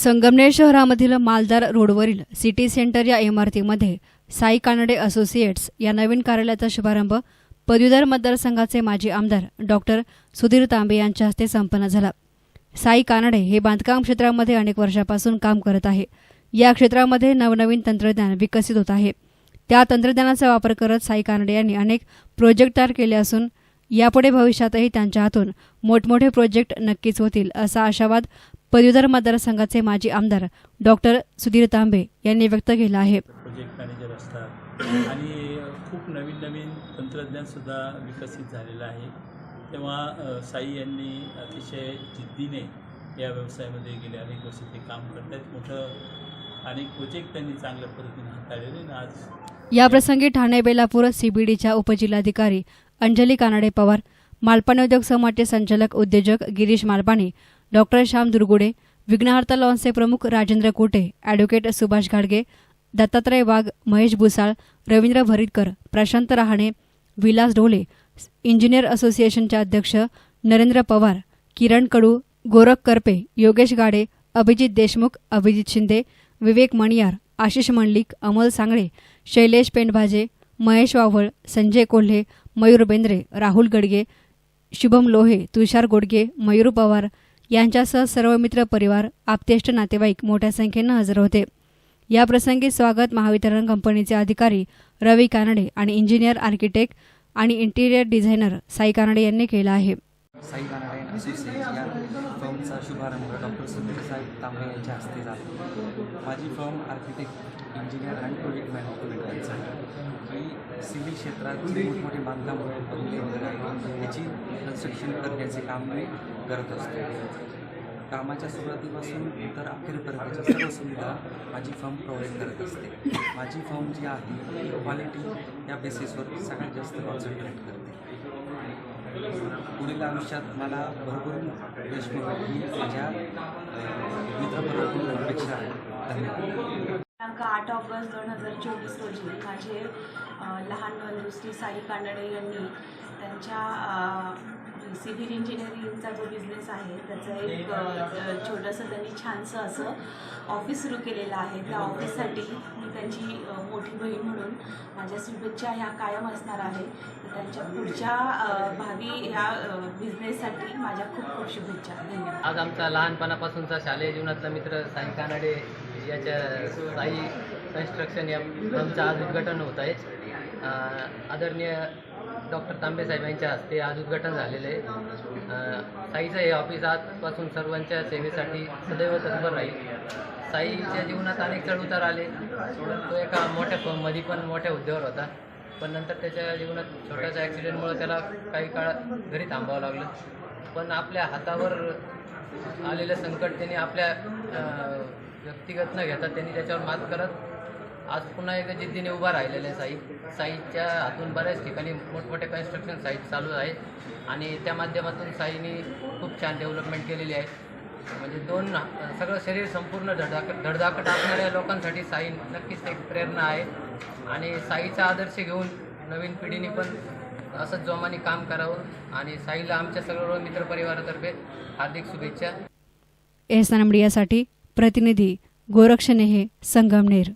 संगमनेर शहरामधील मालदार रोडवरील सिटी सेंटर या इमारतीमध्ये साई कानडे असोसिएट्स या नवीन कार्यालयाचा शुभारंभ पदवीधर मतदारसंघाचे माजी आमदार डॉक्टर सुधीर तांबे यांच्या हस्ते संपन्न झाला. साई कानडे हे बांधकाम क्षेत्रामध्ये अनेक वर्षापासून काम करत आहे. या क्षेत्रामध्ये नवनवीन तंत्रज्ञान विकसित होत आहे. त्या तंत्रज्ञानाचा वापर करत साई कानडे यांनी अनेक प्रोजेक्ट तयार केले असून यापुढे भविष्यातही त्यांच्या हातून मोठमोठे प्रोजेक्ट नक्कीच होतील असा आशावाद पदवीधर मतदारसंघाचे माजी आमदार डॉक्टर सुधीर तांबे यांनी व्यक्त केला आहे. प्रोजेक्ट मॅनेजर असतात. आणि खूप नवीन नवीन तंत्रज्ञानसुद्धा विकसित झालेलं आहे. तेव्हा साई यांनी अतिशय जिद्दीने या व्यवसायामध्ये गेले अनेक वर्ष ते काम करत आहेत मोठं अनेक प्रोजेक्ट त्यांनी चांगल्या पद्धतीने हाताळलेले आणि आज याप्रसंगी ठाणे बेलापूर सीबीडीच्या उपजिल्हाधिकारी अंजली कानडे पवार मालपाणी उद्योग समूहाचे संचालक उद्योजक गिरीश मालपाणी डॉक्टर श्याम दुर्गुडे विघ्नहर्ता लॉन्सचे प्रमुख राजेंद्र कोटे ॲडव्होकेट सुभाष घाडगे दत्तात्रय वाघ महेश भुसाळ रवींद्र भरीतकर प्रशांत रहाणे विलास ढोले इंजिनियर असोसिएशनचे अध्यक्ष नरेंद्र पवार किरण कडू गोरख करपे योगेश गाडे अभिजित देशमुख अभिजित शिंदे विवेक मणियार आशिष मंडलिक अमोल सांगळे शैलेश पेंडभाजे महेश वावळ संजय कोल्हे मयूर बेंद्रे राहुल गडगे शुभम लोहे तुषार गोडगे मयूर पवार यांच्यासह सर्व मित्र परिवार आप्तेष्ट नातेवाईक मोठ्या संख्येनं हजर होते. याप्रसंगी स्वागत महावितरण कंपनीचे अधिकारी रवी कानडे आणि इंजिनियर आर्किटेक्ट आणि इंटिरियर डिझायनर साई कानडे यांनी केला आहे. साई कानडे असोसिएट या फर्मचा शुभारंभ डॉक्टर सुधीर साहेब तांबे यांच्या हस्ते झाला. माझी फर्म आर्किटेक्ट इंजिनियर आणि प्रोजेक्ट मॅनेजमेंट यांचा. मी सिव्हिल क्षेत्रात मोठमोठे बांधकाम बंगले वगैरे आहेत याची शिक्षण करण्याचे काम मी करत असतो. कामाच्या सुरुवातीपासून तर अखेरपर्यंतच्या सर्व सुविधा माझी फॉर्म प्रोव्हाइड करत असते. माझी फर्म जी आहे ती क्वालिटी या बेसिसवर सगळ्यात जास्त कॉन्सन्ट्रेट करते. पुढील आयुष्यात मला भरपूर यश मिळेल ही माझ्या मित्रपरिवारातील अपेक्षा आहे धन्यवाद. दिनांक आठ ऑगस्ट दोन हजार चोवीस रोजी माझे लहान दुसरी श्री साई कानडे यांनी त्यांच्या सिव्हिल इंजिनिअरिंगचा जो बिझनेस आहे त्याचं एक छोटंसं त्यांनी छानसं असं ऑफिस सुरू केलेलं आहे. त्या ऑफिससाठी मी त्यांची मोठी बहीण म्हणून माझ्या शुभेच्छा ह्या कायम असणार आहे. त्यांच्या पुढच्या भावी ह्या बिझनेससाठी माझ्या खूप खूप शुभेच्छा. धन्यवाद. आज आमचा लहानपणापासूनचा शालेय जीवनातला मित्र साई कानडे याच्या साई कन्स्ट्रक्शन या फर्मचं आज उद्घाटन होत आहे. आदरणीय डॉक्टर तांबे साहेब यांच्या हस्ते आज उद्घाटन झालेलं आहे. साईचं हे ऑफिस आजपासून सर्वांच्या सेवेसाठी सदैव तत्पर राहील. साईच्या जीवनात अनेक चढउतार आले. तो एका मोठ्या फर्ममध्ये पण मोठ्या हुद्द्यावर होता. पण नंतर त्याच्या जीवनात छोट्याशा ॲक्सिडेंटमुळे त्याला काही काळ घरी थांबावं लागलं. पण आपल्या हातावर आलेलं संकट त्यांनी आपल्या व्यक्तिगत न घेता त्यांनी त्याच्यावर मात करत आज पुन्हा एक जिद्दीने उभा राहिलेला आहे साई. साईच्या हातून बऱ्याच ठिकाणी मोठमोठे कन्स्ट्रक्शन साईट चालू आहेत. आणि त्या माध्यमातून साईनी खूप छान डेव्हलपमेंट केलेली आहे. म्हणजे दोन सगळं शरीर संपूर्ण धडधाकट धडधाकट असणाऱ्या लोकांसाठी साई नक्कीच एक प्रेरणा आहे. आणि साईचा आदर्श घेऊन नवीन पिढीने पण असंच जोमाने काम करावं. आणि साईला आमच्या सर्व मित्रपरिवारातर्फे हार्दिक शुभेच्छा. एहसान यासाठी प्रतिनिधी गोरक्षनेहे संगमनेर.